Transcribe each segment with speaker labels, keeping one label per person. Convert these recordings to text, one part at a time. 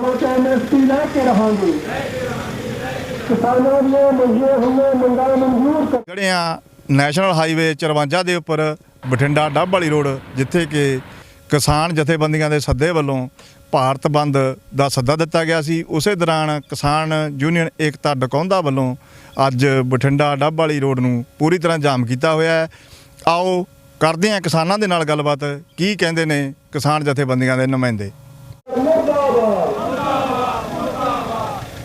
Speaker 1: ਉਹ ਐਮਐਸਪੀ ਲੈ ਕੇ ਰਹਾਂਗੇ। ਕਿਸਾਨਾਂ ਦੀਆਂ ਮੰਗੀਆਂ ਹੋਈਆਂ ਮੰਗਾਂ ਮਨਜ਼ੂਰ ਕਰ
Speaker 2: ਜਿਹੜੇ ਆ ਨੈਸ਼ਨਲ ਹਾਈਵੇ 54 ਦੇ ਉੱਪਰ ਬਠਿੰਡਾ ਡੱਬ ਵਾਲੀ ਰੋਡ ਜਿੱਥੇ ਕਿ ਕਿਸਾਨ ਜਥੇਬੰਦੀਆਂ ਦੇ ਸੱਦੇ ਵੱਲੋਂ ਭਾਰਤ ਬੰਦ ਦਾ ਸੱਦਾ ਦਿੱਤਾ ਗਿਆ ਸੀ ਉਸੇ ਦੌਰਾਨ ਕਿਸਾਨ ਯੂਨੀਅਨ ਏਕਤਾ ਡਕੌਂਦਾ ਵੱਲੋਂ ਅੱਜ ਬਠਿੰਡਾ ਡੱਬ ਵਾਲੀ ਰੋਡ ਨੂੰ ਪੂਰੀ ਤਰ੍ਹਾਂ ਜਾਮ ਕੀਤਾ ਹੋਇਆ ਹੈ। ਆਓ ਕਰਦੇ ਹਾਂ ਕਿਸਾਨਾਂ ਦੇ ਨਾਲ ਗੱਲਬਾਤ। ਕੀ ਕਹਿੰਦੇ ਨੇ ਕਿਸਾਨ ਜਥੇਬੰਦੀਆਂ ਦੇ ਨੁਮਾਇੰਦੇ?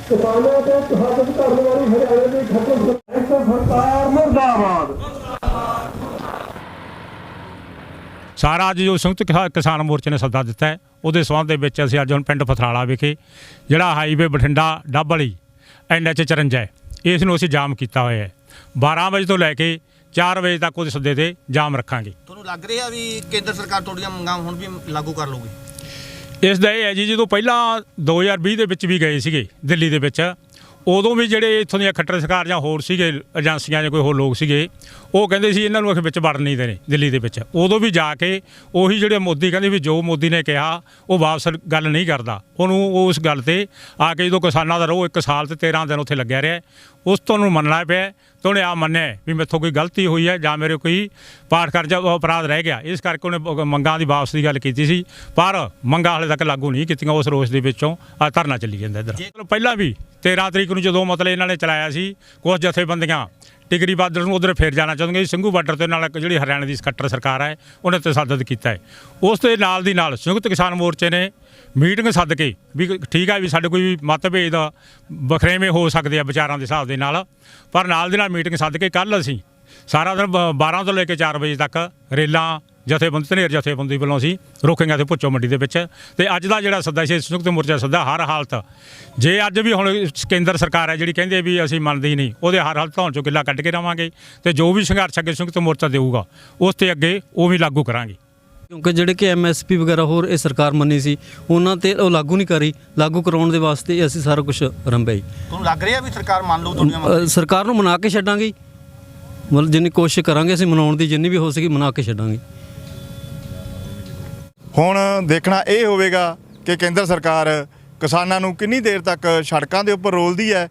Speaker 1: ਕਿਸਾਨਾਂ ਤੇ ਤਹੱਦਦ ਕਰਨ ਵਾਲੀ ਹਰਿਆਣਾ ਦੀ ਖਤਮ ਸਰਕਾਰ ਮੁਰਦਾਬਾਦ।
Speaker 3: ਸਾਰਾ ਅੱਜ ਜੋ ਸੰਯੁਕਤ ਕਿਸਾ- ਕਿਸਾਨ ਮੋਰਚੇ ਨੇ ਸੱਦਾ ਦਿੱਤਾ ਹੈ ਉਹਦੇ ਸਬੰਧ ਦੇ ਵਿੱਚ ਅਸੀਂ ਅੱਜ ਹੁਣ ਪਿੰਡ ਫਥਰਾਲਾ ਵਿਖੇ ਜਿਹੜਾ ਹਾਈਵੇ ਬਠਿੰਡਾ ਡੱਬ ਵਾਲੀ ਐਨਐਚ 54 ਹੈ ਇਸ ਨੂੰ ਅਸੀਂ ਜਾਮ ਕੀਤਾ ਹੋਇਆ ਹੈ। 12 ਵਜੇ ਤੋਂ ਲੈ ਕੇ 4 ਵਜੇ ਤੱਕ ਉਹਦੇ ਸੱਦੇ ਤੇ ਜਾਮ ਰੱਖਾਂਗੇ।
Speaker 4: ਤੁਹਾਨੂੰ ਲੱਗ ਰਿਹਾ ਵੀ ਕੇਂਦਰ ਸਰਕਾਰ ਤੁਹਾਡੀਆਂ ਮੰਗਾਂ ਹੁਣ ਵੀ ਲਾਗੂ ਕਰ ਲਊਗੀ?
Speaker 3: ਇਸ ਦਾ ਇਹ ਹੈ ਜੀ, ਜਦੋਂ ਪਹਿਲਾਂ 2020 ਦੇ ਵਿੱਚ ਵੀ ਗਏ ਸੀਗੇ, ਦਿੱਲੀ ਦੇ ਵਿੱਚ, ਉਦੋਂ ਵੀ ਜਿਹੜੇ ਇੱਥੋਂ ਦੀਆਂ ਖੱਟਰ ਸਰਕਾਰ ਜਾਂ ਹੋਰ ਸੀਗੇ, ਏਜੰਸੀਆਂ ਜਾਂ ਕੋਈ ਹੋਰ ਲੋਕ ਸੀਗੇ, ਉਹ ਕਹਿੰਦੇ ਸੀ ਇਹਨਾਂ ਨੂੰ ਅਸੀਂ ਵਿੱਚ ਵੜਨ ਨਹੀਂ ਦੇਣੇ, ਦਿੱਲੀ ਦੇ ਵਿੱਚ। ਉਦੋਂ ਵੀ ਜਾ ਕੇ ਉਹੀ ਜਿਹੜੇ ਮੋਦੀ ਕਹਿੰਦੇ ਵੀ ਜੋ ਮੋਦੀ ਨੇ ਕਿਹਾ, ਉਹ ਵਾਪਸ ਗੱਲ ਨਹੀਂ ਕਰਦਾ। ਉਹਨੂੰ ਉਹ ਉਸ ਗੱਲ ਤੇ ਆ ਕੇ ਜਦੋਂ ਕਿਸਾਨਾਂ ਦਾ ਰੋਹ ਇੱਕ ਸਾਲ ਤੇ 13 ਦਿਨ ਉੱਥੇ ਲੱਗਿਆ ਰਿਹਾ, ਉਸ ਤੋਂ ਉਹਨੂੰ ਮੰਨਣਾ ਪਿਆ ਤੇ ਉਹਨੇ ਆ ਮੰਨਿਆ ਵੀ ਮੇਥੋਂ ਕੋਈ ਗਲਤੀ ਹੋਈ ਹੈ ਜਾਂ ਮੇਰੇ ਕੋਈ ਪਾਠ ਕਰ ਜਾ ਅਪਰਾਧ ਰਹਿ ਗਿਆ। ਇਸ ਕਰਕੇ ਉਹਨੇ ਮੰਗਾਂ ਦੀ ਵਾਪਸ ਦੀ ਗੱਲ ਕੀਤੀ ਸੀ। ਪਰ ਮੰਗਾਂ ਹਾਲੇ ਤੱਕ ਲਾਗੂ ਨਹੀਂ ਕੀਤੀਆਂ ਉਸ ਰੋਸ ਦੇ ਵਿੱਚੋਂ। ਆ ਧਰਨਾ ਚੱਲੀ ਜਾਂਦਾ ਇੱਧਰ। ਪਹਿਲਾਂ ਵੀ 13 ਤਰੀਕ ਨੂੰ ਜਦੋਂ ਮਤਲਬ ਇਹਨਾਂ ਨੇ ਚਲਾਇਆ ਸੀ ਕੁਝ ਜਥੇਬੰਦੀਆਂ ਟਿਗਰੀ ਬਾਦਲ ਨੂੰ ਉਧਰ ਫੇਰ ਜਾਣਾ ਚਾਹੁੰਦੀਆਂ ਸੀ। ਸਿੰਘੂ ਬਾਰਡਰ ਤੇ ਨਾਲ ਜਿਹੜੀ ਹਰਿਆਣਾ ਦੀ ਸਕੱਟਰ ਸਰਕਾਰ ਹੈ ਉਹਨੇ ਤਸੱਦਦ ਕੀਤਾ ਹੈ। ਉਸ ਦੇ ਨਾਲ ਦੀ ਨਾਲ ਸੰਯੁਕਤ ਕਿਸਾਨ ਮੋਰਚੇ ਨੇ ਮੀਟਿੰਗ ਸੱਦ ਕੇ ਵੀ ਠੀਕ ਆ ਵੀ ਸਾਡੇ ਕੋਈ ਮਤਭੇਦ ਬਖਰੇਵੇਂ ਹੋ ਸਕਦੇ ਆ ਵਿਚਾਰਾਂ ਦੇ ਹਿਸਾਬ ਦੇ ਨਾਲ। ਪਰ ਨਾਲ ਦੀ ਨਾਲ ਮੀਟਿੰਗ ਸੱਦ ਕੇ ਕੱਲ ਅਸੀਂ ਸਾਰਾ ਦਿਨ ਬ- 12 ਤੋਂ ਲੈ ਕੇ 4 ਵਜੇ ਤੱਕ ਰੇਲਾਂ ਜਥੇਬੰਦੀ, ਧਨੇਰ ਜਥੇਬੰਦੀ ਵੱਲੋਂ ਅਸੀਂ ਰੋਕਾਂਗੇ ਤੇ ਭੁੱਚੋ ਮੰਡੀ ਦੇ ਵਿੱਚ। ਤੇ ਅੱਜ ਦਾ ਜਿਹੜਾ ਸੱਦਾ ਸੀ, ਸੰਯੁਕਤ ਮੋਰਚਾ ਸੱਦਾ ਹਰ ਹਾਲਤ। ਜੇ ਅੱਜ ਵੀ ਹੁਣ ਕੇਂਦਰ ਸਰਕਾਰ ਹੈ ਜਿਹੜੀ ਕਹਿੰਦੇ ਵੀ ਅਸੀਂ ਮੰਨਦੇ ਹੀ ਨਹੀਂ, ਉਹਦੇ ਹਰ ਹਾਲਤ ਧੌਣ ਚੋਂ ਕਿੱਲਾ ਕੱਢ ਕੇ ਰਵਾਂਗੇ ਤੇ ਜੋ ਵੀ ਸੰਘਰਸ਼ ਅੱਗੇ ਸੰਯੁਕਤ ਮੋਰਚਾ ਦੇਊਗਾ, ਉਸ ਤੇ ਅੱਗੇ ਉਹ ਵੀ ਲਾਗੂ ਕਰਾਂਗੇ।
Speaker 5: ਕਿਉਂਕਿ ਜਿਹੜੇ ਕਿ ਐਮਐਸਪੀ ਵਗੈਰਾ ਹੋਰ ਇਹ ਸਰਕਾਰ ਮੰਨੀ ਸੀ ਉਹਨਾਂ ਤੇ ਉਹ ਲਾਗੂ ਨਹੀਂ ਕਰੀ। ਲਾਗੂ ਕਰਾਉਣ ਦੇ ਵਾਸਤੇ ਅਸੀਂ ਸਾਰਾ ਕੁਝ ਰੰਭਿਆ ਜੀ।
Speaker 4: ਤੁਹਾਨੂੰ ਲੱਗ ਰਿਹਾ ਵੀ ਸਰਕਾਰ ਮੰਨ ਲਊ ਤੁਹਾਡੀਆਂ ਮੰਗਾਂ
Speaker 5: ਅ, ਸਰਕਾਰ ਨੂੰ ਮਨਾ ਕੇ ਛੱਡਾਂਗੇ। ਮਤਲਬ ਜਿੰਨੀ ਕੋਸ਼ਿਸ਼ ਕਰਾਂਗੇ ਅਸੀਂ ਮਨਾਉਣ ਦੀ ਜਿੰਨੀ ਵੀ ਹੋ ਸਕੀ ਮਨਾ ਕੇ ਛੱਡਾਂਗੇ।
Speaker 2: ਹੁਣ ਦੇਖਣਾ ਇਹ ਹੋਵੇਗਾ ਕਿ ਕੇਂਦਰ ਸਰਕਾਰ ਕਿਸਾਨਾਂ ਨੂੰ ਕਿੰਨੀ ਦੇਰ ਤੱਕ ਸੜਕਾਂ ਦੇ ਉੱਪਰ ਰੋਲਦੀ ਹੈ।